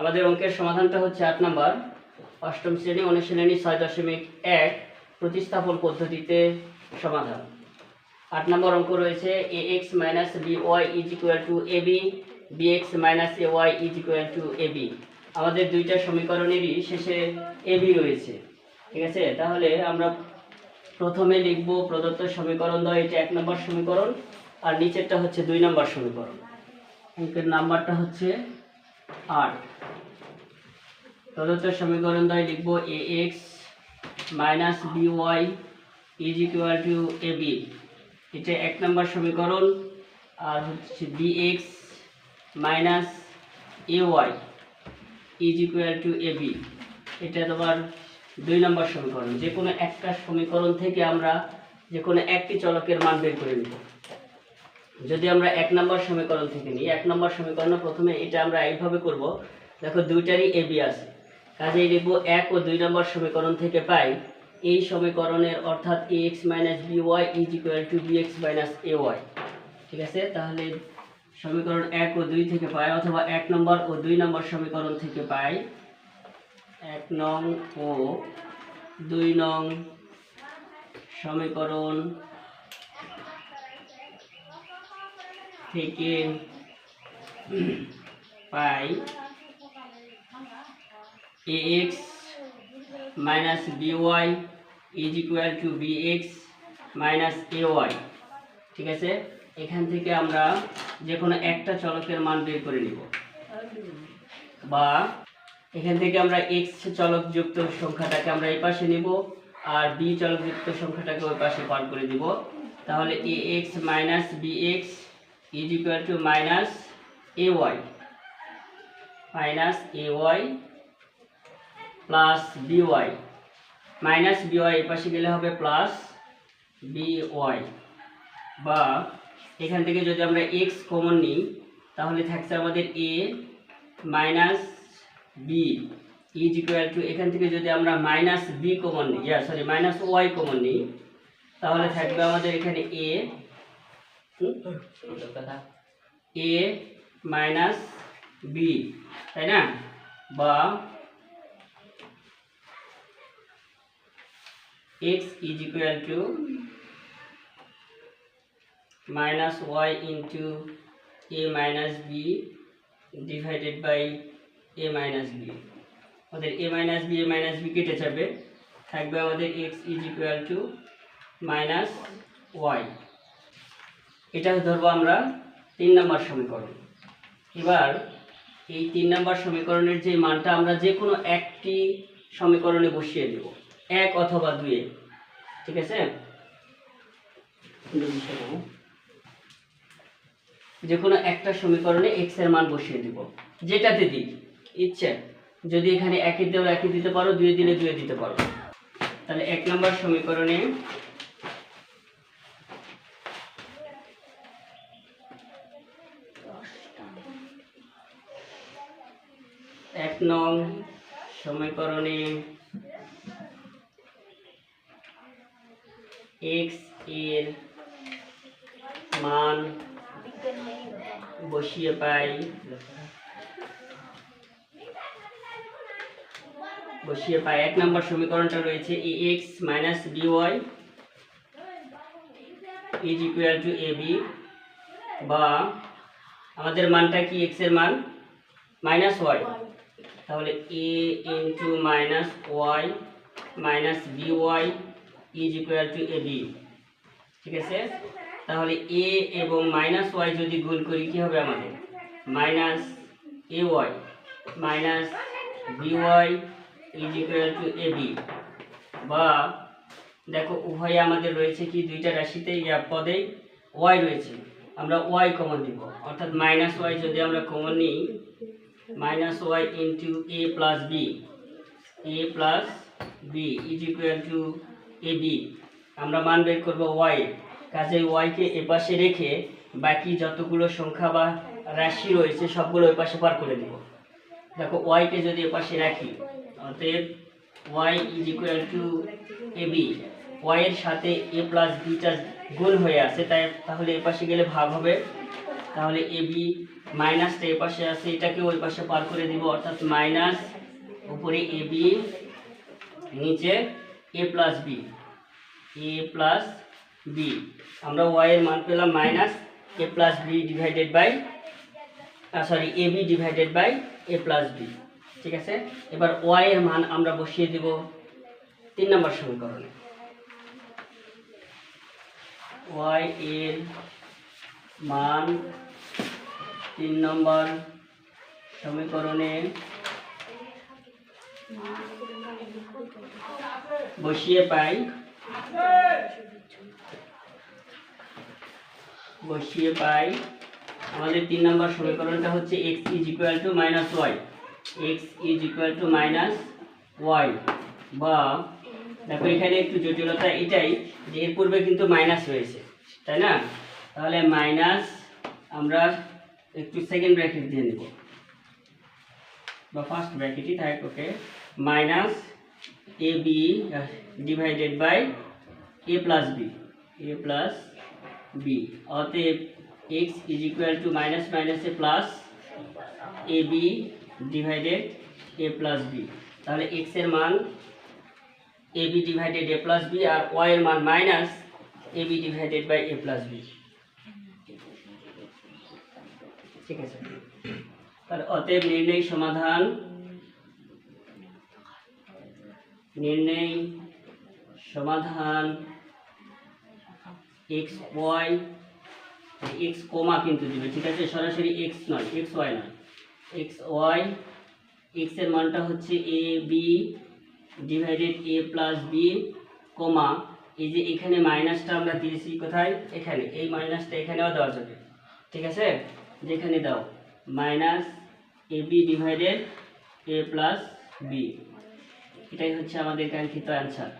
আমাদের অঙ্কের সমাধানটা হচ্ছে আট নাম্বার। অষ্টম শ্রেণি অনুশীলনী ছয় দশমিক এক প্রতিস্থাপন পদ্ধতিতে সমাধান। আট নম্বর অঙ্ক রয়েছে a x minus b y is equal to a b b x minus a y is equal to a b আমাদের দুইটা সমীকরণেরই শেষে এ বি রয়েছে। ঠিক আছে? তাহলে আমরা প্রথমে লিখব প্রদত্ত সমীকরণ দ্বয় এটা এক নম্বর সমীকরণ, আর নিচেরটা হচ্ছে দুই নম্বর সমীকরণ। অঙ্কের নাম্বারটা হচ্ছে আট প্রদত্ত সমীকরণ দ্বয় লিখব a x minus b is equal to a b এটা এক নম্বর সমীকরণ, আর হচ্ছে b x minus a y is equal to a b এটা তোমার দুই নম্বর সমীকরণ যে কোনো একটা সমীকরণ থেকে আমরা যে কোনো একটি চলকের মান বের করে নিব। যদি আমরা এক নম্বর সমীকরণ থেকে নিই, এক নম্বর সমীকরণ প্রথমে এটা আমরা এইভাবে করব। দেখো দুইটারই এ বি আছে। কাজেই লিখব এক ও দুই নম্বর সমীকরণ থেকে পাই। এই সমীকরণের অর্থাৎ a x minus b y is equal to b x minus a y ঠিক আছে? তাহলে সমীকরণ এক ও দুই থেকে পাই অথবা এক নম্বর ও দুই নম্বর সমীকরণ থেকে পাই। এক নং ও দুই নং সমীকরণ থেকে পাই a x minus b y is equal to b x minus a y ঠিক আছে? এখান থেকে আমরা যে কোনো একটা চলকের মান বের করে নিব। বা এখান থেকে আমরা এক্স চলকযুক্ত সংখ্যাটাকে আমরা এই পাশে নিব আর বি চলকযুক্ত সংখ্যাটাকে ওই পাশে পার করে দিব। তাহলে a x minus b x is equal to minus a y minus a y plus b y minus b y পাশে গেলে হবে প্লাস বি ওয়াই বা এখান থেকে যদি আমরা এক্স কমন নিই, তাহলে থাকছে আমাদের a minus b is equal to এখান থেকে যদি আমরা মাইনাস বি কমন নিই সরি মাইনাস ওয়াই কমন নিই, তাহলে থাকবে আমাদের এখানে এ এ মাইনাস বি তাই না বা x is equal to minus y into a minus b divided by a minus b আমাদের a minus b a minus b কেটে যাবে থাকবে আমাদের x is equal to minus y এটা ধরবো আমরা তিন নম্বর সমীকরণ। এবার এই তিন নম্বর সমীকরণের যে মানটা আমরা যে কোনো একটি সমীকরণে বসিয়ে দেব। এক অথবা দুয়ে। ঠিক আছে? যে কোনো একটা সমীকরণে এক্সের মান বসিয়ে দিব। যেটাতে দিই, ইচ্ছে। যদি এখানে একে দেওয়া একে দিতে পারো, দুয়ে দিলে দুয়ে দিতে পারো। তাহলে এক নম্বর সমীকরণে এক নং সমীকরণে এক্সের মান বসিয়ে পাই বসিয়ে পাই। এক নম্বর সমীকরণটা রয়েছে a x minus b y is equal to a b বা আমাদের মানটা কি এক্সের মান? মাইনাস ওয়াই তাহলে a into minus y minus b y is equal to a b ঠিক আছে? তাহলে এ এবং মাইনাস ওয়াই যদি গুণ করি, কি হবে আমাদের? Minus a y minus b y is equal to a b বা দেখো, উভয়ে আমাদের রয়েছে কি? দুইটা রাশিতে, ইয়া পদেই ওয়াই রয়েছে। আমরা ওয়াই কমন দিব অর্থাৎ মাইনাস ওয়াই যদি আমরা কমন নিই y into a plus b a plus b is equal to a b আমরা মান বের করব ওয়াই কাজে ওয়াইকে এপাশে রেখে বাকি যতগুলো সংখ্যা বা রাশি রয়েছে, সবগুলো ওই পাশে পার করে দিব। দেখো ওয়াইকে যদি এপাশে রাখি, অতএব y is equal to a b ওয়াইয়ের সাথে এ প্লাস বিটা গুণ হয়ে আছে, তাই তাহলে এপাশে গেলে ভাগ হবে তাহলে এ বি মাইনাসটা এই পাশে আছে, এটাকে ওই পাশে পার করে দিব, অর্থাৎ মাইনাস উপরে এ বি, নিচে a plus b, a plus b. আমরা ওয়াই এর মান পেলাম minus a plus b divided by sorry a b divided by a plus b, ঠিক আছে? এবার ওয়াই এর মান আমরা বসিয়ে দিব তিন নম্বর সমীকরণে। ওয়াই এর মান তিন নম্বর সমীকরণে বসিয়ে পাই। বসিয়ে পাই। আমাদের তিন নম্বর সমীকরণটা হচ্ছে x is equal to minus y x is equal to minus y বা দেখো এখানে একটু জটিলতা এটাই যে এর পূর্বে কিন্তু মাইনাস রয়েছে, তাই না? তাহলে মাইনাস আমরা একটু সেকেন্ড ব্র্যাকেট দিয়ে নেব। বা ফার্স্ট ব্র্যাকেটই থাক okay minus a b divided by a plus b a plus b অতএব x is equal to minus minus a plus a b divided a plus b তাহলে এক্সের মান a b divided a plus b R y এর মান minus a b divided by a plus b ঠিক আছে। তাহলে অতএব নির্ণয় সমাধান। নির্ণয় সমাধান এক্স ওয়াই এক্স কমা কিন্তু দিবে, ঠিক আছে? সরাসরি এক্স নয় এক্স ওয়াই নয়। এক্স ওয়াই এক্সের মানটা হচ্ছে a b divided a plus b comma. এই যে এখানে মাইনাসটা আমরা দিয়েছি কোথায়? এখানে। এই মাইনাসটা এখানেও দেওয়া যাবে, ঠিক আছে? যেখানে দাও minus a b divided a plus b এটাই হচ্ছে আমাদের কাঙ্ক্ষিত অ্যান্সার